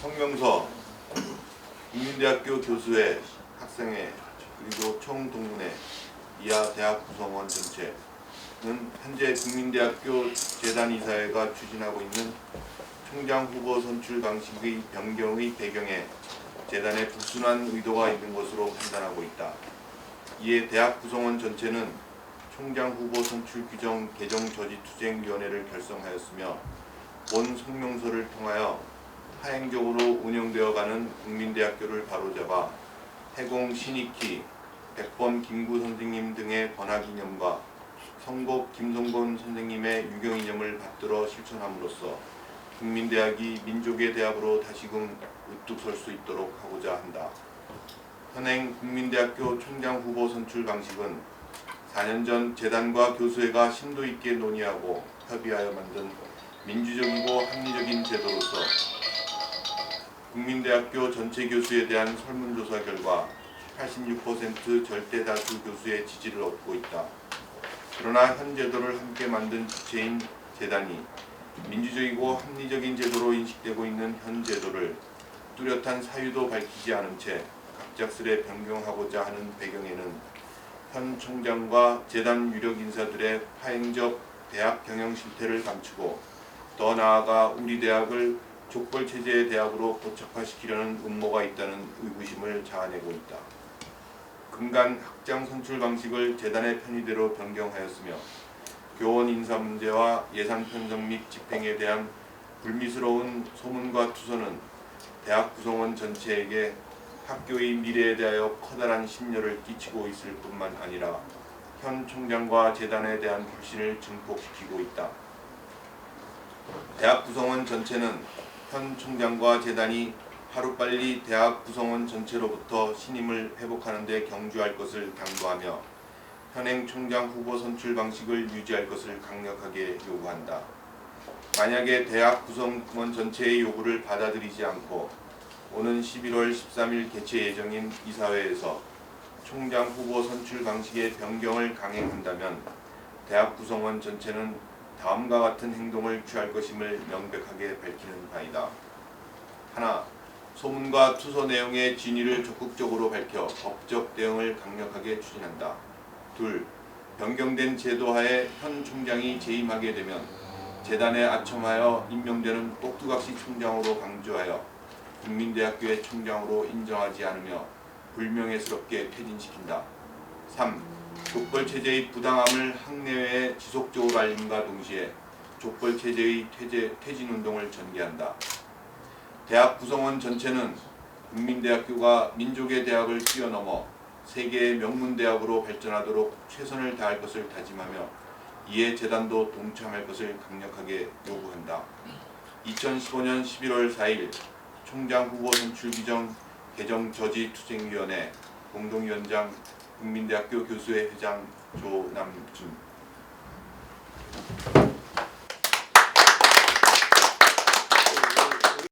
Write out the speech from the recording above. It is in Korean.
성명서 국민대학교 교수회 학생회 그리고 총동문회 이하 대학 구성원 전체는 현재 국민대학교 재단이사회가 추진하고 있는 총장 후보 선출 방식의 변경의 배경에 재단의 불순한 의도가 있는 것으로 판단하고 있다. 이에 대학 구성원 전체는 총장 후보 선출 규정 개정 저지 투쟁위원회를 결성하였으며 본 성명서를 통하여 하행적으로 운영되어가는 국민대학교를 바로잡아 해공 신익희, 백범 김구 선생님 등의 권학이념과 성곡 김성곤 선생님의 유경이념을 받들어 실천함으로써 국민대학이 민족의 대학으로 다시금 우뚝 설 수 있도록 하고자 한다. 현행 국민대학교 총장 후보 선출 방식은 4년 전 재단과 교수회가 심도 있게 논의하고 협의하여 만든 민주적이고 합리적인 제도로서 국민대학교 전체 교수에 대한 설문조사 결과 86% 절대 다수 교수의 지지를 얻고 있다. 그러나 현 제도를 함께 만든 주체인 재단이 민주적이고 합리적인 제도로 인식되고 있는 현 제도를 뚜렷한 사유도 밝히지 않은 채 갑작스레 변경하고자 하는 배경에는 현 총장과 재단 유력 인사들의 파행적 대학 경영 실태를 감추고 더 나아가 우리 대학을 족벌 체제의 대학으로 고착화시키려는 음모가 있다는 의구심을 자아내고 있다. 근간 학장 선출 방식을 재단의 편의대로 변경하였으며 교원 인사 문제와 예산 편성 및 집행에 대한 불미스러운 소문과 투서는 대학 구성원 전체에게 학교의 미래에 대하여 커다란 심려를 끼치고 있을 뿐만 아니라 현 총장과 재단에 대한 불신을 증폭시키고 있다. 대학 구성원 전체는 현 총장과 재단이 하루빨리 대학 구성원 전체로부터 신임을 회복하는 데 경주할 것을 당부하며 현행 총장 후보 선출 방식을 유지할 것을 강력하게 요구한다. 만약에 대학 구성원 전체의 요구를 받아들이지 않고 오는 11월 13일 개최 예정인 이사회에서 총장 후보 선출 방식의 변경을 강행한다면 대학 구성원 전체는 다음과 같은 행동을 취할 것임을 명백하게 밝히는 바이다. 하나, 소문과 투서 내용의 진위를 적극적으로 밝혀 법적 대응을 강력하게 추진한다. 둘, 변경된 제도하에 현 총장이 재임하게 되면 재단에 아첨하여 임명되는 꼭두각시 총장으로 강조하여 국민대학교의 총장으로 인정하지 않으며 불명예스럽게 퇴진시킨다. 3. 족벌 체제의 부당함을 학내외에 지속적으로 알림과 동시에 족벌 체제의 퇴제, 퇴진 운동을 전개한다. 대학 구성원 전체는 국민대학교가 민족의 대학을 뛰어넘어 세계의 명문 대학으로 발전하도록 최선을 다할 것을 다짐하며 이에 재단도 동참할 것을 강력하게 요구한다. 2015년 11월 4일 총장 후보 선출 규정 개정 저지 투쟁위원회 공동위원장 국민대학교 교수회 회장 조남준